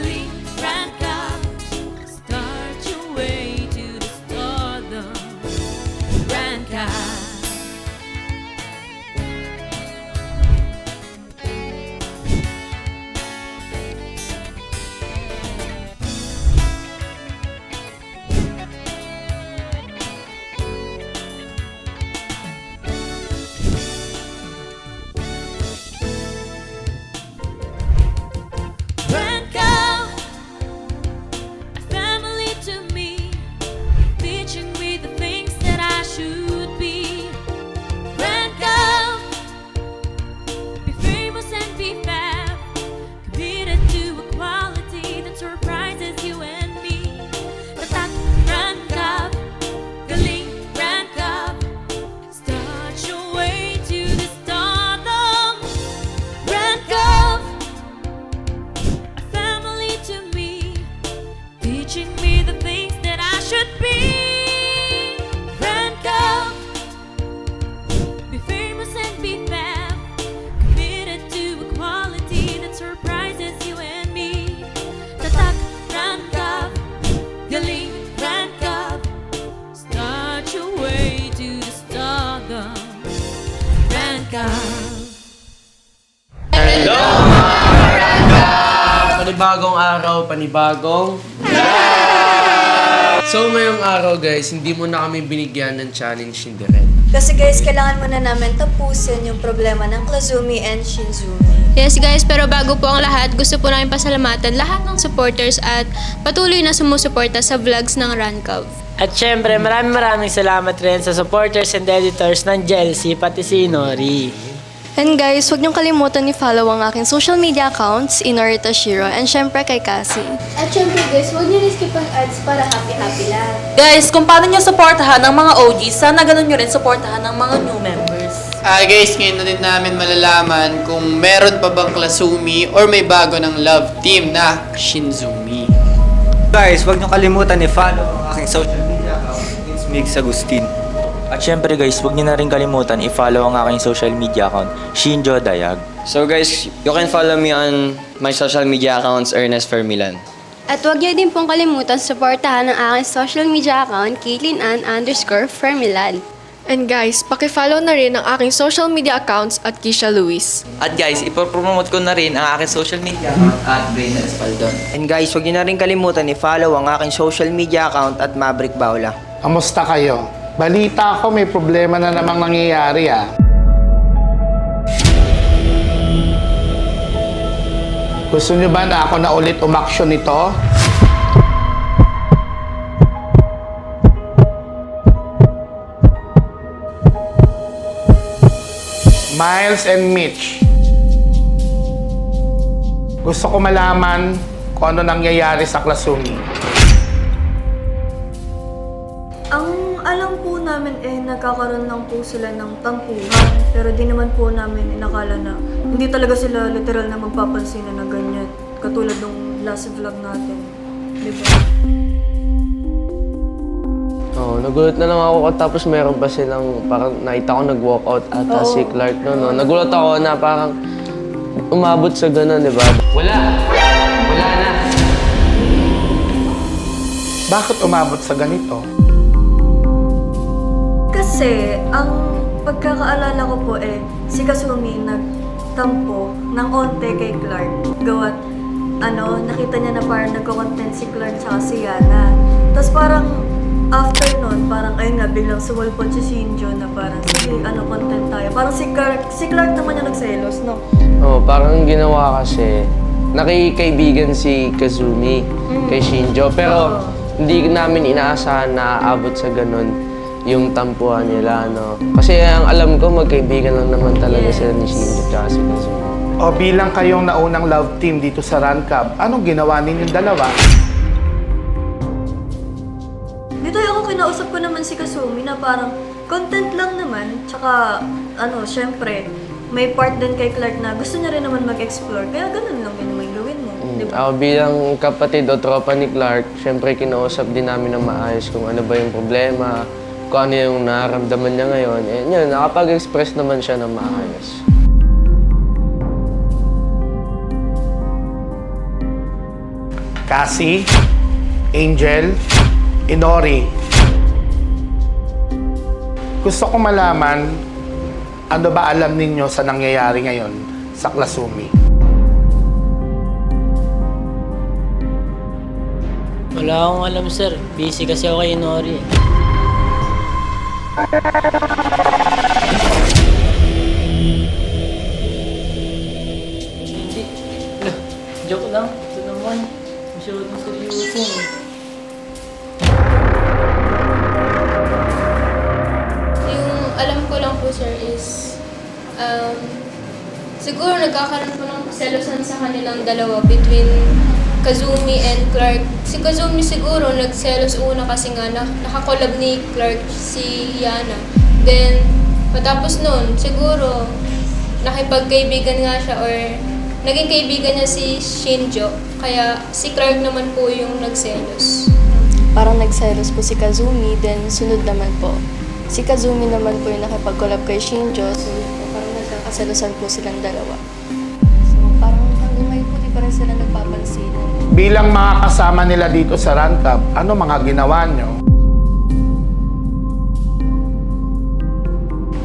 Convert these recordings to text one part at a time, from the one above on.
Glee. Araw, panibagong... So ngayong araw guys, hindi mo na kami binigyan ng challenge ni Direk. Kasi guys, kailangan muna namin tapusin yung problema ng Klazumi and Shinzumi. Yes guys, pero bago po ang lahat, gusto po namin pasalamatan lahat ng supporters at patuloy na sumusuporta sa vlogs ng Rancav. At syempre, maraming maraming salamat rin sa supporters and editors ng Jelsi, pati si Nori. And guys, huwag niyong kalimutan i-follow ang aking social media accounts, Inori Tashiro, and syempre kay Cassie. At syempre guys, huwag niyo skip ang ads para happy-happy lang. Guys, kung paano nyo supportahan ng mga OGs, sana ganun nyo rin supportahan ng mga new members. Ah guys, ngayon na din namin malalaman kung meron pa bang Klasumi or may bago ng love team na Shinzumi. Guys, huwag niyo kalimutan i-follow ang aking social media account. It's Mix Agustin. At syempre guys, huwag niyo na rin kalimutan i-follow ang aking social media account, Shinjo Dayag. So guys, you can follow me on my social media accounts, Ernest Fermilan. At huwag niyo din pong kalimutan suportahan ang aking social media account, Caitlin Ann underscore Fermilan. And guys, pakifollow na rin ang aking social media accounts at Kisha Luis. At guys, ipopromote ko na rin ang aking social media account at Brain Espaldon. And guys, huwag niyo na rin kalimutan i-follow ang aking social media account at Maverick Baula. Kamusta kayo? Balita ko may problema na namang nangyayari ah. Gusto nyo ba na ako na ulit umaksyon nito? Miles and Mitch. Gusto ko malaman kung ano nangyayari sa Klasumi. Nagkakaroon lang po sila ng tampuhan. Pero di naman po namin inakala na hindi talaga sila literal na magpapansin na ganyan. Katulad nung last vlog natin. Di ba? Oo, nagulat na lang ako tapos meron pa silang parang nakita ko nag-walkout ata Oo. si Clark no, no. Nagulat ako na parang umabot sa ganun, di ba? Wala! Wala na! Bakit umabot sa ganito? Kasi, ang pagkakaalala ko po eh, si Kasumi nagtampo ng onte kay Clark. Gawat, ano, nakita niya na parang nagko-content si Clark tsaka si Yana. Tapos parang, after nun, parang ayun nga, biglang sumulpot si Shinjo na parang, sige, ano, content tayo. Parang si Clark, si Clark naman yung nagselos, no? Oo, parang ang ginawa kasi, nakikaibigan si Kazumi kay Shinjo. Pero hindi namin inaasahan na aabot sa ganun yung tampuhan nila, no? Kasi ang alam ko, magkaibigan lang naman talaga Yes. sila ni Shinjo at si Kazumi. O bilang kayong naunang love team dito sa Run Cup, anong ginawa ninyong dalawa? Dito ako kinausap ko naman si Kasumi na parang content lang naman. Tsaka, ano, syempre, may part din kay Clark na gusto niya rin naman mag-explore. Kaya ganun lang din naman gawin mo. Di ba? Ako bilang kapatid o tropa ni Clark, syempre kinausap din namin ng maayos kung ano ba yung problema, kung ano yung nararamdaman niya ngayon. Eh, yun, nakapag-express naman siya ng maayos. Cassie, Angel, Inori. Gusto ko malaman, ano ba alam ninyo sa nangyayari ngayon sa Klasumi? Wala akong alam, sir. Busy kasi ako kay Nori. eh. Hindi. Lah, Joke lang. Ito naman. Masyadong seryoso. Yung alam ko lang po, sir, is um, siguro nagkakaroon po ng selosan sa kanilang dalawa between Kazumi and Clark. Si Kazumi siguro nagselos una kasi nga na, nakakolab ni Clark si Yana. Then, patapos nun, siguro nakipagkaibigan nga siya or naging kaibigan niya si Shinjo. Kaya si Clark naman po yung nagselos. Parang nagselos po si Kazumi, then sunod naman po. Si Kazumi naman po yung nakipag-collab kay Shinjo, so parang nagkakaselosan po silang dalawa. Sila nagpapansin. Bilang mga kasama nila dito sa Run Cup, ano mga ginawa nyo?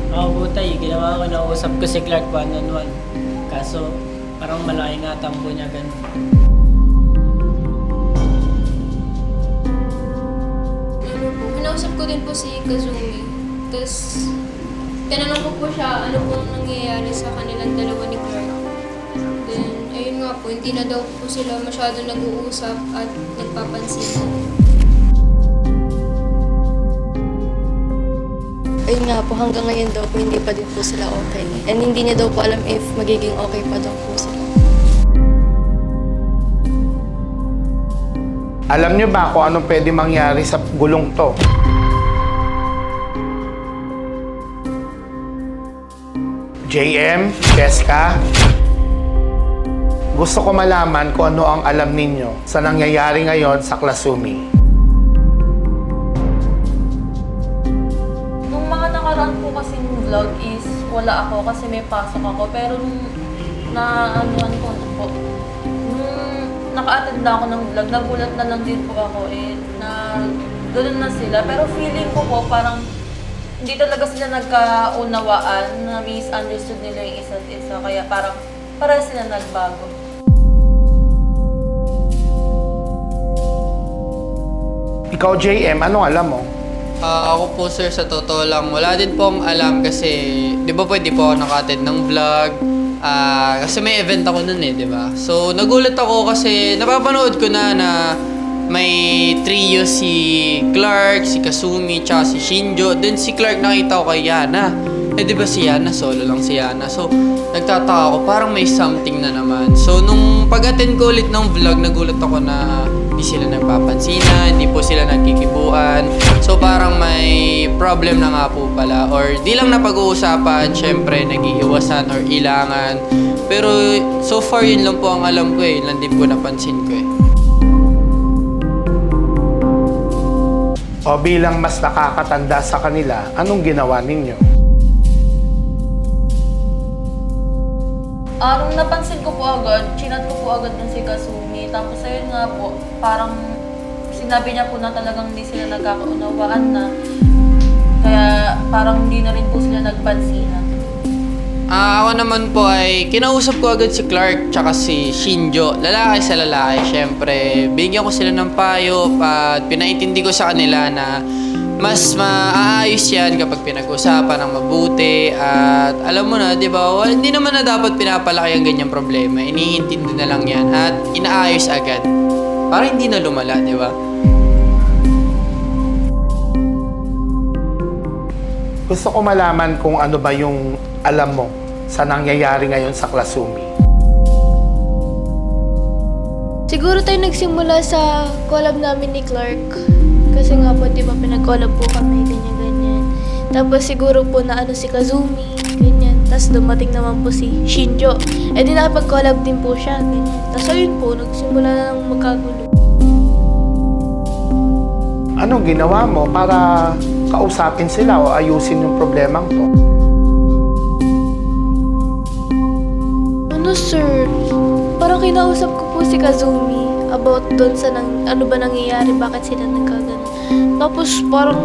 Ako po tayo, ginawa ko, nausap ko si Clark one on one. Kaso, parang malaki nga tambo niya ganun. ano po, kinausap ko din po si Kazumi. Tapos, tinanong ko po siya ano po ang nangyayari sa kanilang dalawa ni Clark. Po, hindi na daw po sila masyado nag-uusap at nagpapansin. Ayun nga po, hanggang ngayon daw po, hindi pa din po sila okay. And hindi niya daw po alam if magiging okay pa daw po sila. Alam nyo ba kung anong pwede mangyari sa gulong to? JM, Cheska, gusto ko malaman kung ano ang alam ninyo sa nangyayari ngayon sa Klasumi. Nung mga nakaraan po kasing vlog is wala ako kasi may pasok ako. Pero nung na anuan ko na po, nung naka-attend na ako ng vlog, nagulat na lang din po ako eh, na ganun na sila. Pero feeling ko po parang hindi talaga sila nagkaunawaan na misunderstood nila yung isa't isa. Kaya parang para sila nagbago. Ikaw, JM, anong alam mo? Ah, ako po sir, sa totoo lang, wala din po akong alam kasi, di ba pwede po ako nakated ng vlog, Ah, kasi may event ako nun eh, di ba? So, nagulat ako kasi napapanood ko na na may trio si Clark, si Kasumi, tsaka si Shinjo. Then si Clark nakita ko kay Yana. Eh di ba si Yana, solo lang si Yana. So, nagtataka ako, parang may something na naman. So, nung pag-attend ko ulit ng vlog, nagulat ako na hindi sila nagpapansinan, hindi po sila nagkikibuan. So, parang may problem na nga po pala. Or di lang napag-uusapan, syempre, nagiiwasan or ilangan. Pero, so far, yun lang po ang alam ko eh. Yun lang din po napansin ko eh. O bilang mas nakakatanda sa kanila, anong ginawa ninyo? Ah, nung napansin ko po agad, chinat ko po agad ng si Kasumi. Tapos ayun nga po, parang sinabi niya po na talagang hindi sila nagkakaunawaan na. Kaya parang hindi na rin po sila nagpansinan. Ah, ako naman po ay kinausap ko agad si Clark tsaka si Shinjo. Lalaki sa lalaki, syempre. Bigyan ko sila ng payo at pinaintindi ko sa kanila na mas maayos yan kapag pinag-usapan ng mabuti at alam mo na, di ba, well, hindi naman na dapat pinapalaki ang ganyang problema. Iniintindi na lang yan at inaayos agad. Para hindi na lumala, di ba? Gusto ko malaman kung ano ba yung alam mo sa nangyayari ngayon sa Klasumi. Siguro tayo nagsimula sa collab namin ni Clark. Kasi nga po, di ba, pinag-collab po kami, ganyan-ganyan. Tapos siguro po na ano si Kazumi, ganyan. Tapos dumating naman po si Shinjo. Eh di nakipag-collab din po siya, ganyan. Tapos ayun po, nagsimula na ng magkagulo. Anong ginawa mo para kausapin sila o ayusin yung problemang to? Ano sir? Parang kinausap ko po si Kazumi. About doon sa nang, ano ba nangyayari, bakit sila nagkagano. Tapos parang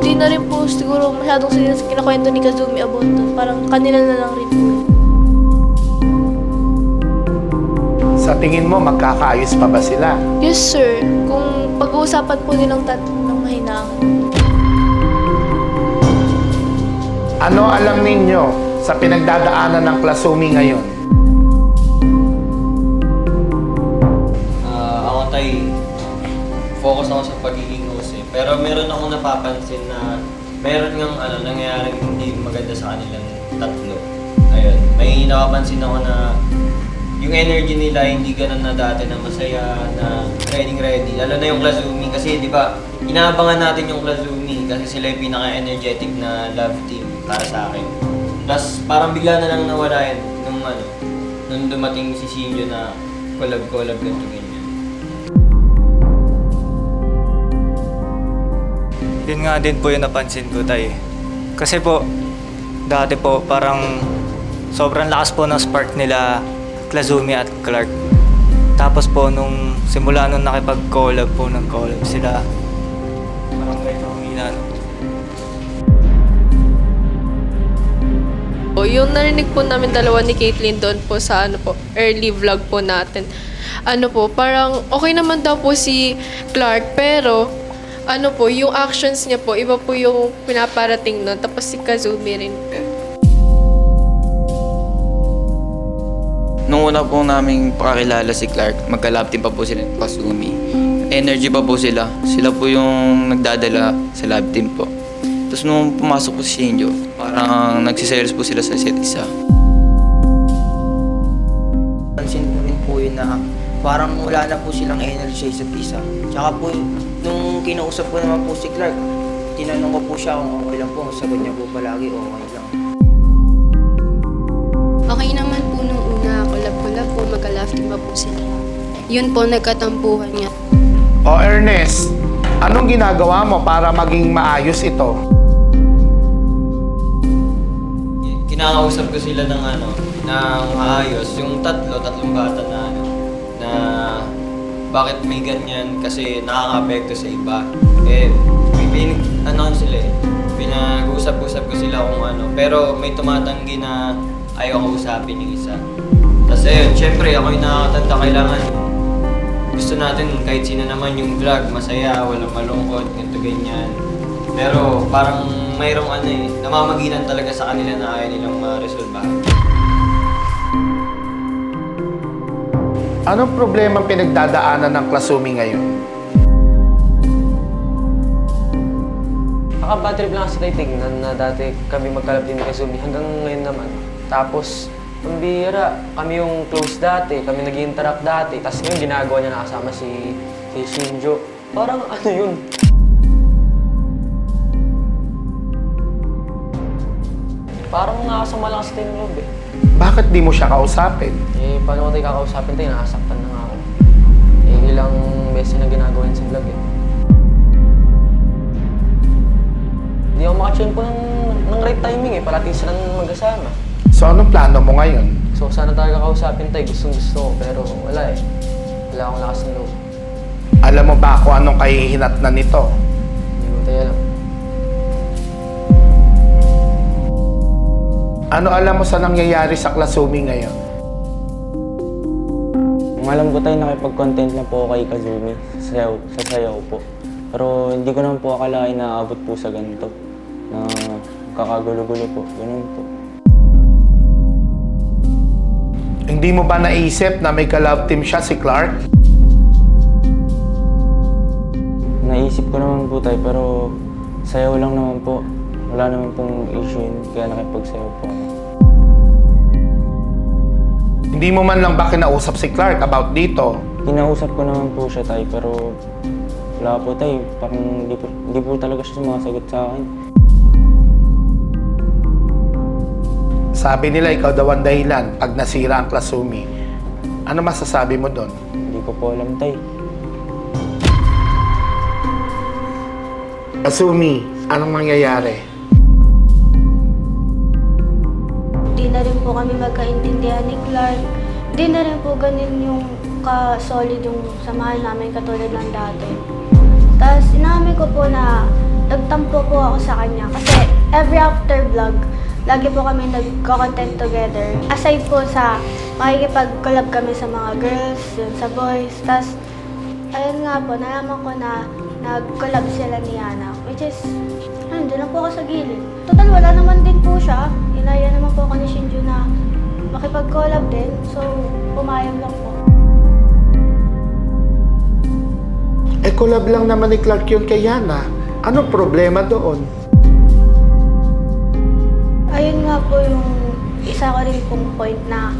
di na rin po siguro masyadong sila kinakwento ni Kazumi about doon. Parang kanila na lang rin po. Sa tingin mo, magkakaayos pa ba sila? Yes, sir. Kung pag-uusapan po nilang tatlo ng mahinahon. Ano alam ninyo sa pinagdadaanan ng Klasumi ngayon? Ah, ako tay, focus ako sa pagiging host eh. Pero meron akong napapansin na meron ngang ano, nangyayaring hindi maganda sa kanilang tatlo. Ayun, may napapansin ako na yung energy nila hindi ganun na dati na masaya, na ready ready. Lalo na yung Klazumi kasi di ba, inaabangan natin yung Klazumi kasi sila yung pinaka-energetic na love team para sa akin. Tapos parang bigla na lang nawala yun nung ano, nung dumating si Shinjo na collab-collab ganito Yun nga din po yung napansin ko tay. Kasi po, dati po parang sobrang lakas po ng spark nila Klazumi at Clark. Tapos po nung simula nung nakipag-collab po ng collab sila, parang medyo humina no? O, yung narinig po namin dalawa ni Caitlyn doon po sa ano po, early vlog po natin. Ano po, parang okay naman daw po si Clark, pero ano po, yung actions niya po, iba po yung pinaparating nun. Tapos si Kazumi rin. Nung una po namin pakakilala si Clark, magka-lab team pa po sila ni Kasumi. Energy pa po sila. Sila po yung nagdadala sa lab team po. Tapos nung pumasok po si Shinjo, parang nagsiselos po sila sa isa't isa. Pansin ko rin po yun na parang wala na po silang energy sa isa. Tsaka po, nung kinausap ko naman po si Clark, tinanong ko po siya kung okay lang po. Sagot niya po palagi, okay lang. Okay naman po nung una, kulab-kulab po, team pa po sila. Yun po, nagkatampuhan niya. O Ernest, anong ginagawa mo para maging maayos ito? kinakausap ko sila ng ano, ng maayos. Yung tatlo, tatlong bata na ano, na bakit may ganyan kasi nakaka-apekto sa iba. Eh, pin, ano sila eh, pinag-usap-usap ko sila kung ano. Pero may tumatanggi na ayaw kausapin yung isa. Tapos ayun, syempre ako yung nakakatanda, kailangan gusto natin kahit sino naman yung vlog, masaya, walang malungkot, ganito ganyan. Pero parang mayroong ano eh, namamagitan talaga sa kanila na ayaw nilang ma-resolve. Anong problema ang pinagdadaanan ng Klasumi ngayon? Nakabad trip lang kasi tayo tingnan na dati kami magkalap din ni Kazumi hanggang ngayon naman. Tapos, pambira, kami yung close dati, kami nag interact dati. Tapos ngayon ginagawa niya nakasama si, si Shinjo. Parang ano yun? Parang nakasama lang ng loob eh. Bakit di mo siya kausapin? Eh, paano ko tayo kakausapin tayo? Nakasaktan na nga ako. Eh, ilang beses na ginagawa yun sa vlog eh. Hindi ako makachun po ng, ng right timing eh. Palati silang magkasama. So anong plano mo ngayon? So, sana talaga kausapin tayo. Gustong gusto ko. Pero wala eh. Wala akong lakas ng loob. Alam mo ba kung anong kahihinat na nito? Hindi ko tayo alam. Ano alam mo sa nangyayari sa Klasumi ngayon? Ang alam ko tayo nakipag-content na po kay Kazumi sa sayaw, sa sayaw po. Pero hindi ko naman po akalain na aabot po sa ganito. Na kakagulo-gulo po. Ganun po. Hindi mo ba naisip na may ka-love team siya si Clark? Naisip ko naman po tayo pero sayaw lang naman po. Wala naman pong issue yun kaya nakipagsayaw po ako. Hindi mo man lang ba kinausap si Clark about dito? Kinausap ko naman po siya tayo pero wala po tayo. Parang di po, di po talaga siya sumasagot sa akin. Sabi nila ikaw daw ang dahilan pag nasira ang Klasumi. Ano masasabi mo doon? Hindi ko po alam tayo. Kasumi, anong nangyayari? Po kami magkaintindihan ni Clark. Di na rin po ganun yung ka-solid yung samahan namin katulad ng dati. Tapos inamin ko po na nagtampo po ako sa kanya kasi every after vlog, lagi po kami nagko-content together. Aside po sa makikipag-collab kami sa mga girls, yun, sa boys. Tapos, ayun nga po, nalaman ko na nag-collab sila ni Yana. Which is, ayun, doon lang po ako sa gilid. Total, wala naman din po siya. Inaya naman po ako ni Shinju na makipag-collab din. So, pumayag lang po. Eh, collab lang naman ni Clark yun kay Yana. Anong problema doon? Ayun nga po yung isa ko rin pong point na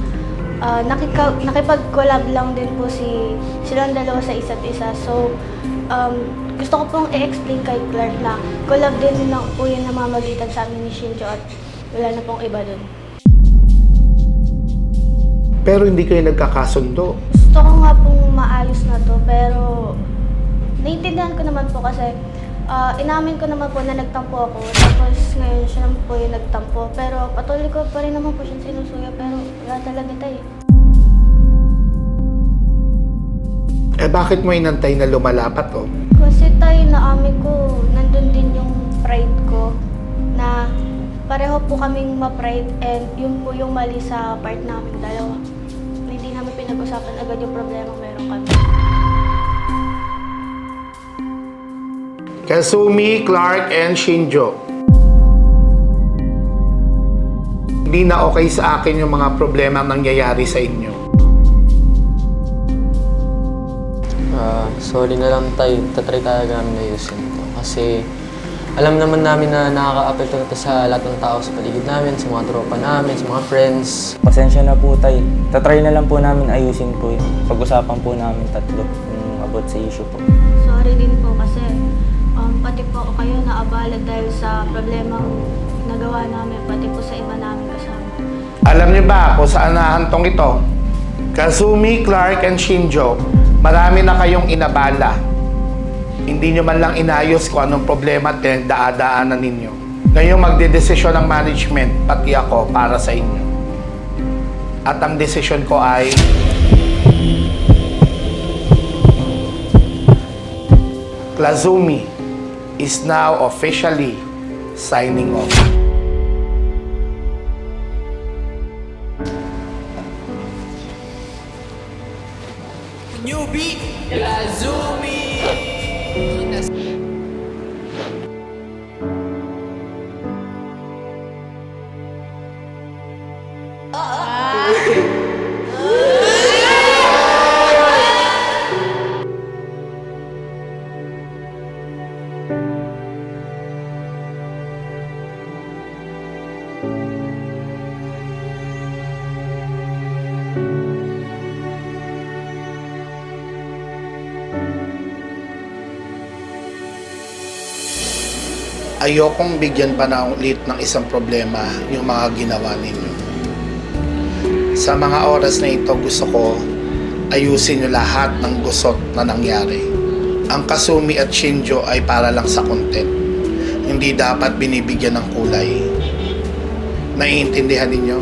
ah, nakika, nakipag-collab lang din po si silang dalawa sa isa't isa. So, um, gusto ko pong i-explain kay Clark na collab din lang po yung namamagitan sa amin ni Shinjo at wala na pong iba dun. Pero hindi kayo nagkakasundo. Gusto ko nga pong maayos na to pero naiintindihan ko naman po kasi ah, inamin ko naman po na nagtampo ako. Tapos ngayon siya naman po yung nagtampo. Pero patuloy ko pa rin naman po siya sinusuya pero wala talaga tayo. Eh, bakit mo inantay na lumalapat, oh? Kasi tayo naamin ko, nandun din yung pride ko na pareho po kaming ma-pride and yun po yung mali sa part namin dalawa. Na Hindi namin pinag-usapan agad yung problema meron kami. Kasumi, Clark, and Shinjo. Hindi na okay sa akin yung mga problema nangyayari sa inyo. Sorry na lang tayo. Tatry talaga namin ayusin to. Kasi alam naman namin na nakaka-apekto na sa lahat ng tao sa paligid namin, sa mga tropa namin, sa mga friends. Pasensya na po tay. Tatry na lang po namin ayusin po yun. Pag-usapan po namin tatlo yung about sa issue po. Sorry din po kasi um, pati po ako kayo naabala dahil sa problemang nagawa namin, pati po sa iba namin kasama. Alam niyo ba kung saan nahantong ito? Kazumi, Clark, and Shinjo, marami na kayong inabala. Hindi nyo man lang inayos kung anong problema at pinagdaadaanan ninyo. Ngayon magdedesisyon ng management, pati ako, para sa inyo. At ang desisyon ko ay... Klazumi is now officially signing off. Ayokong bigyan pa na ulit ng isang problema yung mga ginawa ninyo. Sa mga oras na ito, gusto ko ayusin nyo lahat ng gusot na nangyari. Ang Kasumi at Shinjo ay para lang sa content. Hindi dapat binibigyan ng kulay. Naiintindihan ninyo?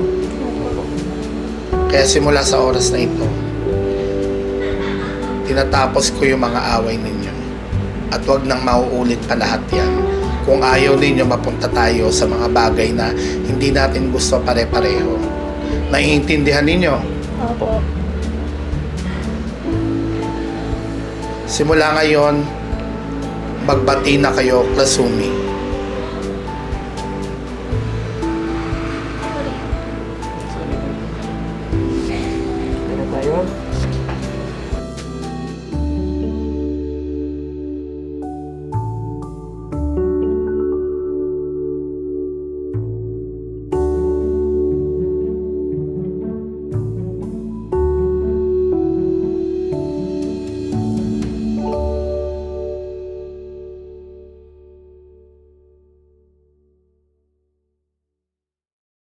Kaya simula sa oras na ito, tinatapos ko yung mga away ninyo. At wag nang mauulit pa lahat yan kung ayaw ninyo mapunta tayo sa mga bagay na hindi natin gusto pare-pareho. Naiintindihan ninyo? Opo. Simula ngayon, magbati na kayo, Klasumi.